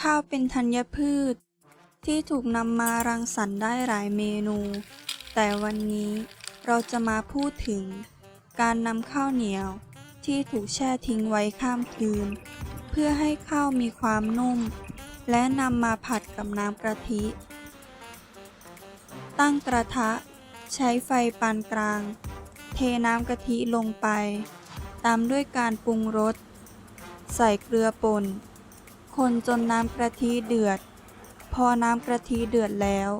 ข้าวเป็นธัญพืช ที่ถูกนำมารังสรรค์ได้หลายเมนู แต่วันนี้เราจะมาพูดถึง การนำข้าวเหนียวที่ถูกแช่ทิ้งไว้ข้ามคืน เพื่อให้ข้าวมีความนุ่ม และนำมาผัดกับน้ำกะทิ ตั้งกระทะ ใช้ไฟปานกลาง เทน้ำกะทิลงไป ตามด้วยการปรุงรส ใส่เกลือป่น คนจนน้ำกะทิเดือด พอน้ำกะทิเดือดแล้ว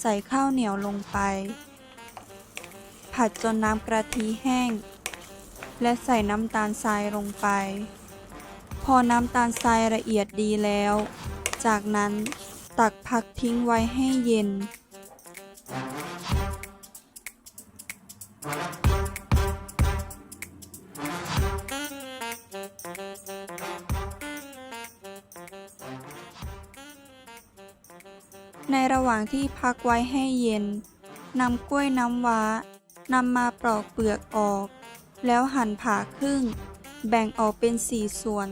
ใส่ข้าวเหนียวลงไป ผัดจนน้ำกะทิแห้ง และใส่น้ำตาลทรายลงไป พอน้ำตาลทรายละเอียดดีแล้ว จากนั้นตักพักทิ้งไว้ให้เย็น ในระหว่างที่พักไว้ให้เย็นนำกล้วยน้ำว้านำมาปลอกเปลือกออก แล้วหั่นผ่าครึ่ง แบ่งออกเป็นสี่ส่วน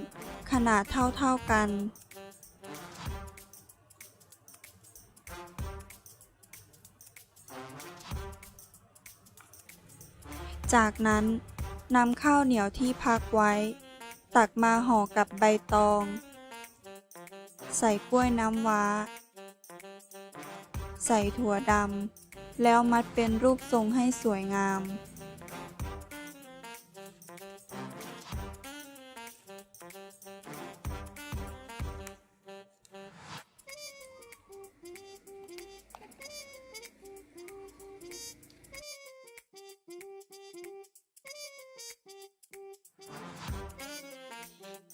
ขนาดเท่าๆกัน จากนั้นนำข้าวเหนียวที่พักไว้ ตักมาห่อกับใบตอง ใส่กล้วยน้ำว้า ใส่ถั่วดำ แล้วมัดเป็นรูปทรงให้สวยงาม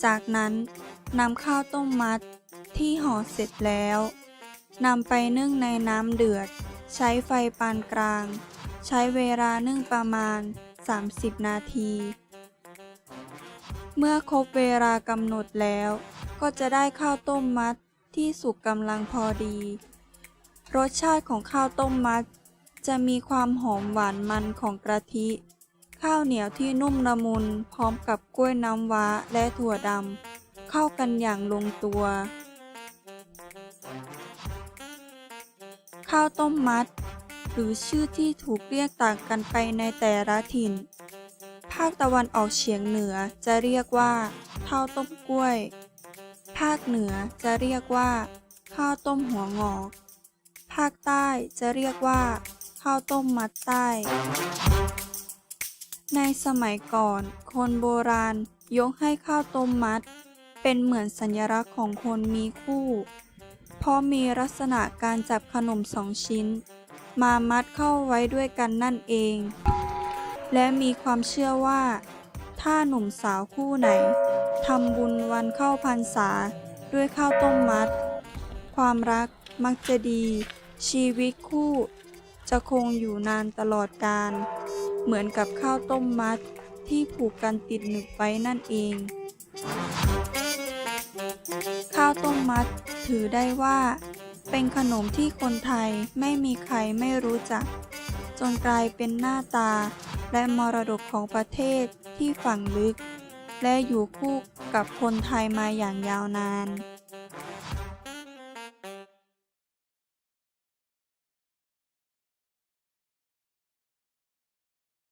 จากนั้นนำข้าวต้มมัดที่ห่อเสร็จแล้ว นำไปนึ่งในน้ำเดือด ใช้ไฟปานกลาง ใช้เวลานึ่งประมาณ 30 นาที เมื่อครบเวลากำหนดแล้ว ก็จะได้ข้าวต้มมัดที่สุกกำลังพอดี รสชาติของข้าวต้มมัด จะมีความหอมหวานมันของกะทิ ข้าวเหนียวที่นุ่มละมุนพร้อมกับกล้วยน้ำว้าและถั่วดำ เข้ากันอย่างลงตัว ข้าวต้มมัด หรือชื่อที่ถูกเรียกต่างกันไปในแต่ละถิ่น ภาคตะวันออกเฉียงเหนือจะเรียกว่า ข้าวต้มกล้วย ภาคเหนือจะเรียกว่า ข้าวต้มหัวงอก ภาคใต้จะเรียกว่า ข้าวต้มมัดใต้ ในสมัยก่อน คนโบราณยกให้ข้าวต้มมัด เป็นเหมือนสัญลักษณ์ของคนมีคู่ เพราะมีลักษณะการจับขนมสองชิ้น มามัดเข้าไว้ด้วยกันนั่นเอง และมีความเชื่อว่า ถ้าหนุ่มสาวคู่ไหนทำบุญวันเข้าพรรษาด้วยข้าวต้มมัด ความรักมักจะดี ชีวิตคู่ จะคงอยู่นานตลอดกาลเหมือนกับข้าวต้มมัดที่ผูกกันติดหนึบไว้นั่นเอง ข้าวต้มมัด ถือได้ว่า เป็นขนมที่คนไทยไม่มีใครไม่รู้จัก จนกลายเป็นหน้าตา และมรดกของประเทศที่ฝังลึก และอยู่คู่กับคนไทยมาอย่างยาวนาน